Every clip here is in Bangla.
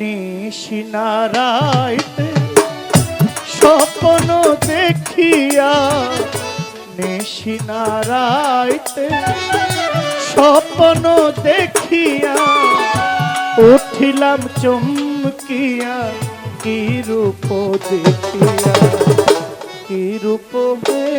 নিশিনারাইতে স্বপ্ন দেখিয়া নিশিনারাইতে স্বপ্ন দেখিয়া উঠিলাম চমকিয়া কি রূপ দেখিয়া কি রূপ বেরিয়া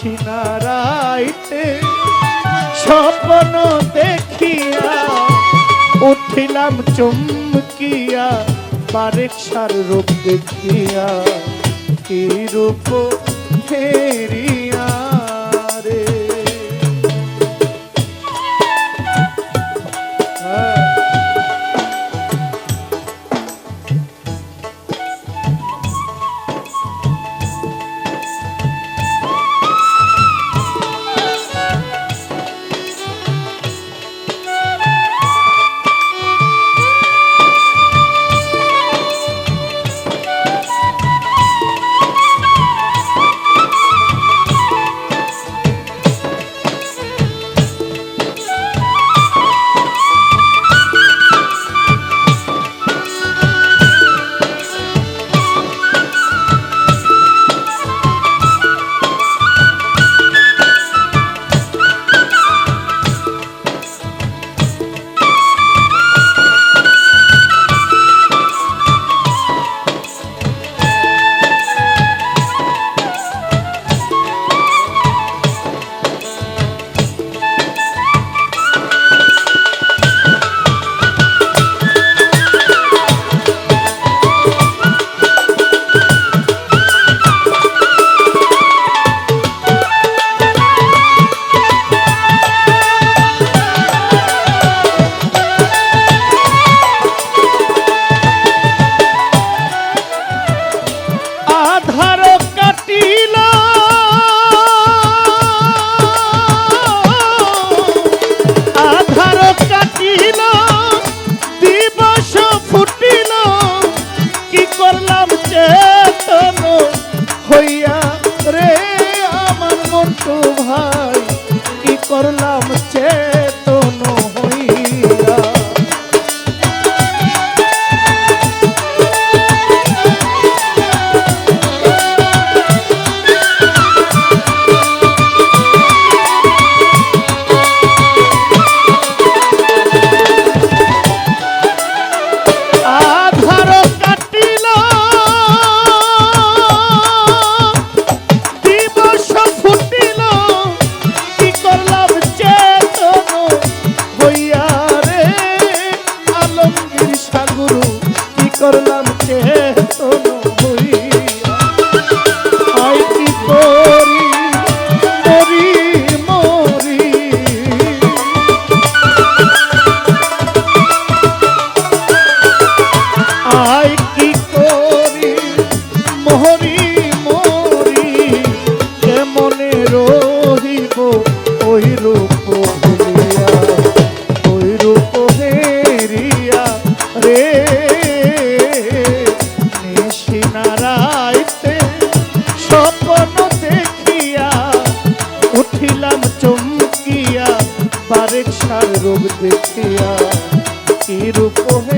নিশিনারাইতে স্বপ্ন দেখিয়া উঠিলাম চমকিয়া বারেকসার রূপ দেখিয়া কি রূপ ফেরিয়া সার রূপ দেখিয়া কি রূপ হেরিয়া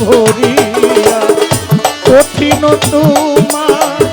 ভরিয়া কঠিন তোমার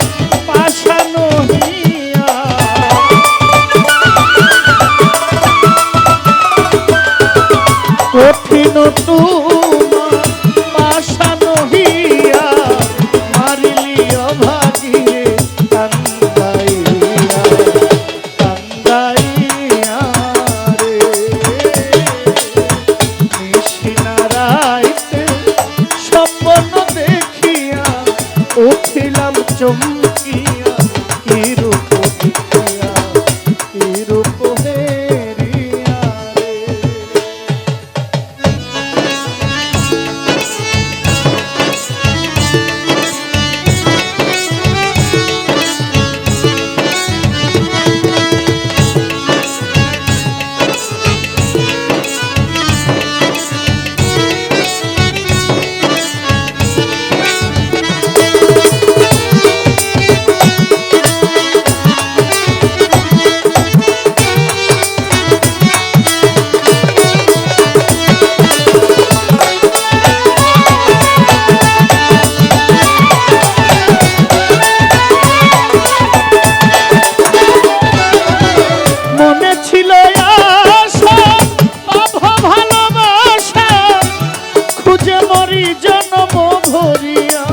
করি জনম ভরিয়া।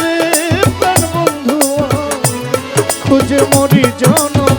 রে প্রাণ বন্ধু খুঁজে মরি জনম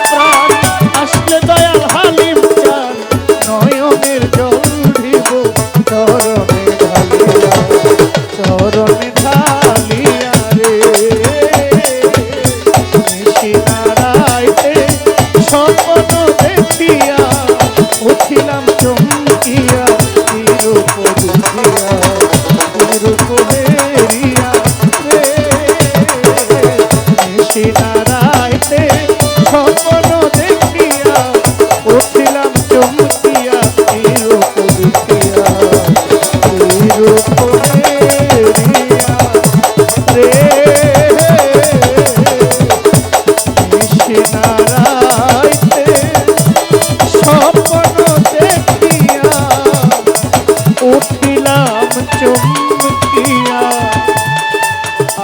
দেখিয়া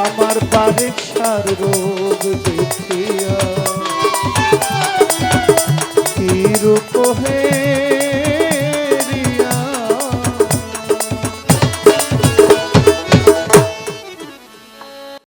আমার বাড়ির সার রোগ দেখিয়া